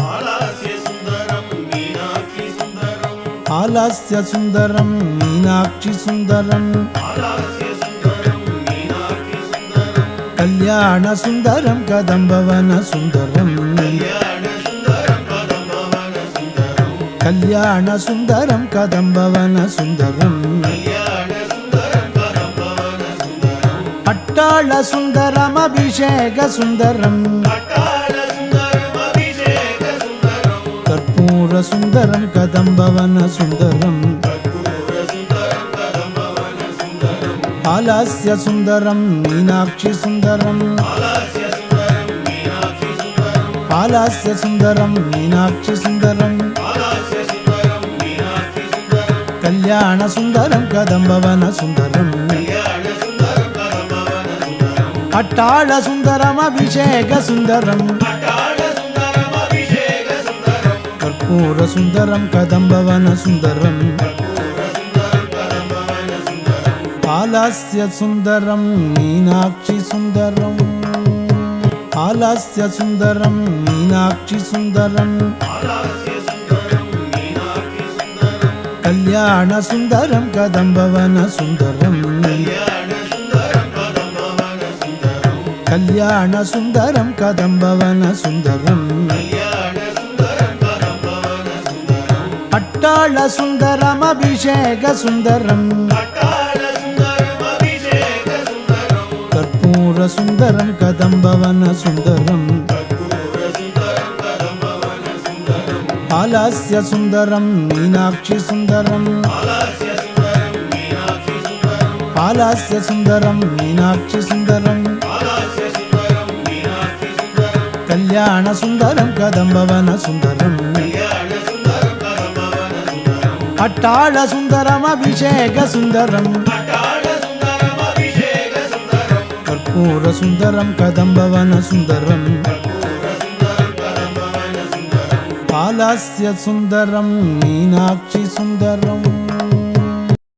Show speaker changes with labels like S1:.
S1: హాలాస్య సుందరం మీనాక్షి సుందరం.
S2: ఆలాస్య సుందరం మీనాక్షి సుందరం.
S1: హాలాస్య సుందరం మీనాక్షి సుందరం. అట్టాళ సుందరం అభిషేక సుందరం.
S2: అట్టాల సుందరం అభిషేక సుందరం.
S1: కర్పూర సుందరం కదంబవన సుందరం.
S2: కర్పూర సుందరం పరమవన సుందరం.
S1: హాలాస్య సుందరం మీనాక్షి సుందరం.
S2: సుందరం
S1: అట్టాళ సుందరం అభిషేక సుందరం
S2: అట్టాల సుందరం అభిషేక సుందరం
S1: కర్పూర సుందరం కదంబవన సుందరం
S2: కర్పూర సుందరం పరమవన సుందరం
S1: హాలాస్య సుందరం మీనాక్షి
S2: అట్టాల సుందరం అభిషేక సుందరం.
S1: కర్పూర సుందరం కదంబవన సుందరం.
S2: కర్పూర సుందరం పరమవన సుందరం.
S1: హాలాస్య సుందరం మీనాక్షి సుందరం.
S2: ఆలాస్య సుందరం మీనాక్షి సుందరం.
S1: కళ్యాణ సుందరం కదంబవన సుందరం. అట్టాళ సుందరం అభిషేక సుందరం. కర్పూర సుందరం కదంబవన సుందరం.
S2: కర్పూర
S1: సుందరం మీనాక్షి సుందరం.